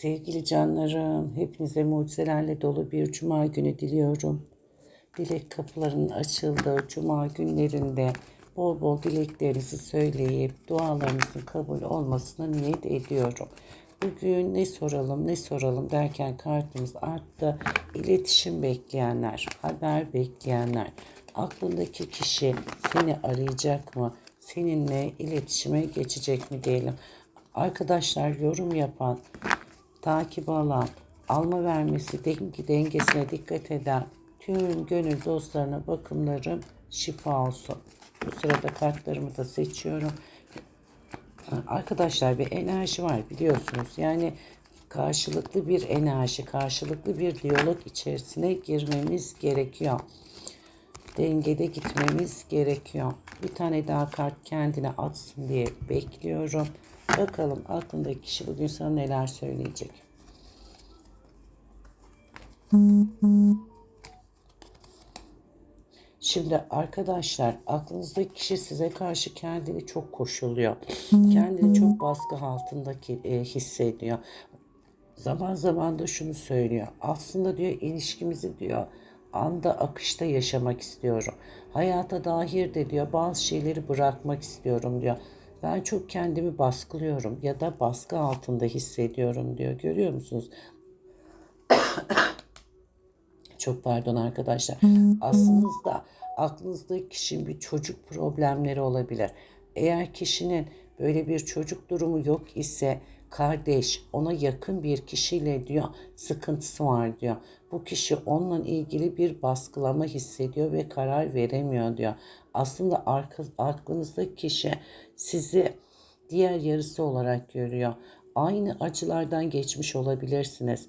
Sevgili canlarım, hepinize mucizelerle dolu bir cuma günü diliyorum. Dilek kapılarının açıldığı cuma günlerinde bol bol dileklerinizi söyleyip dualarınızın kabul olmasına niyet ediyorum. Bugün ne soralım ne soralım derken kartımız arttı. İletişim bekleyenler, haber bekleyenler, aklındaki kişi seni arayacak mı? Seninle iletişime geçecek mi diyelim. Arkadaşlar yorum yapan, takip alan, alma vermesi dengesine dikkat eden tüm gönül dostlarına bakımlarım şifa olsun. Bu sırada kartlarımı da seçiyorum. Arkadaşlar bir enerji var biliyorsunuz. Yani karşılıklı bir enerji, karşılıklı bir diyalog içerisine girmemiz gerekiyor. Dengede gitmemiz gerekiyor. Bir tane daha kart kendine atsın diye bekliyorum. Bakalım aklındaki kişi bugün sana neler söyleyecek. Şimdi arkadaşlar aklınızdaki kişi size karşı kendini çok koşuluyor. Kendini çok baskı altındaki e, hissediyor. Zaman zaman da şunu söylüyor. Aslında diyor ilişkimizi diyor anda akışta yaşamak istiyorum. Hayata dair de diyor bazı şeyleri bırakmak istiyorum diyor. Ben çok kendimi baskılıyorum ya da baskı altında hissediyorum diyor. Görüyor musunuz? Çok pardon arkadaşlar. Aslında aklınızdaki kişinin bir çocuk problemleri olabilir. Eğer kişinin böyle bir çocuk durumu yok ise kardeş ona yakın bir kişiyle diyor sıkıntısı var diyor. Bu kişi onunla ilgili bir baskılama hissediyor ve karar veremiyor diyor. Aslında aklınızdaki kişi sizi diğer yarısı olarak görüyor. Aynı acılardan geçmiş olabilirsiniz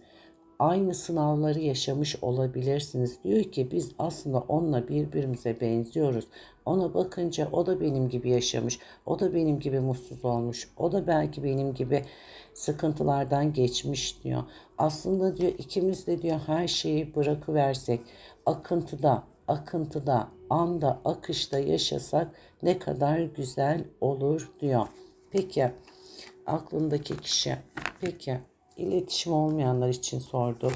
aynı sınavları yaşamış olabilirsiniz. Diyor ki biz aslında onunla birbirimize benziyoruz. Ona bakınca o da benim gibi yaşamış. O da benim gibi mutsuz olmuş. O da belki benim gibi sıkıntılardan geçmiş diyor. Aslında diyor ikimiz de diyor her şeyi bırakıversek akıntıda, akıntıda, anda, akışta yaşasak ne kadar güzel olur diyor. Peki aklındaki kişi. Peki İletişim olmayanlar için sorduk.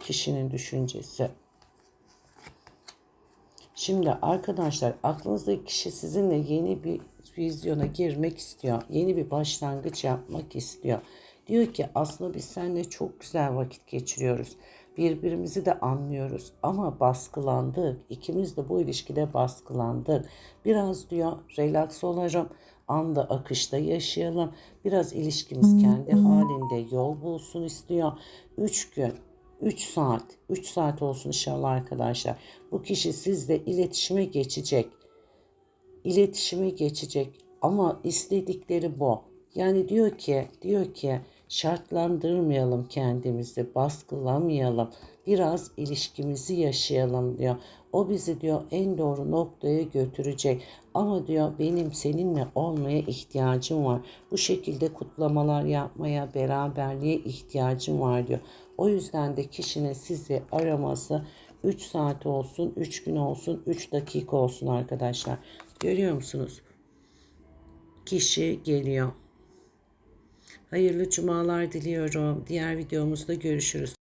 Kişinin düşüncesi. Şimdi arkadaşlar aklınızdaki kişi sizinle yeni bir vizyona girmek istiyor. Yeni bir başlangıç yapmak istiyor. Diyor ki aslında biz seninle çok güzel vakit geçiriyoruz. Birbirimizi de anlıyoruz ama baskılandık. İkimiz de bu ilişkide baskılandık. Biraz diyor relax olarım anda akışta yaşayalım. Biraz ilişkimiz kendi halinde yol bulsun istiyor. 3 gün 3 saat 3 saat olsun inşallah arkadaşlar. Bu kişi sizle iletişime geçecek. İletişime geçecek ama istedikleri bu. Yani diyor ki diyor ki şartlandırmayalım kendimizi, baskılamayalım. Biraz ilişkimizi yaşayalım diyor. O bizi diyor en doğru noktaya götürecek. Ama diyor benim seninle olmaya ihtiyacım var. Bu şekilde kutlamalar yapmaya, beraberliğe ihtiyacım var diyor. O yüzden de kişinin sizi araması 3 saat olsun, 3 gün olsun, 3 dakika olsun arkadaşlar. Görüyor musunuz? Kişi geliyor. Hayırlı cumalar diliyorum. Diğer videomuzda görüşürüz.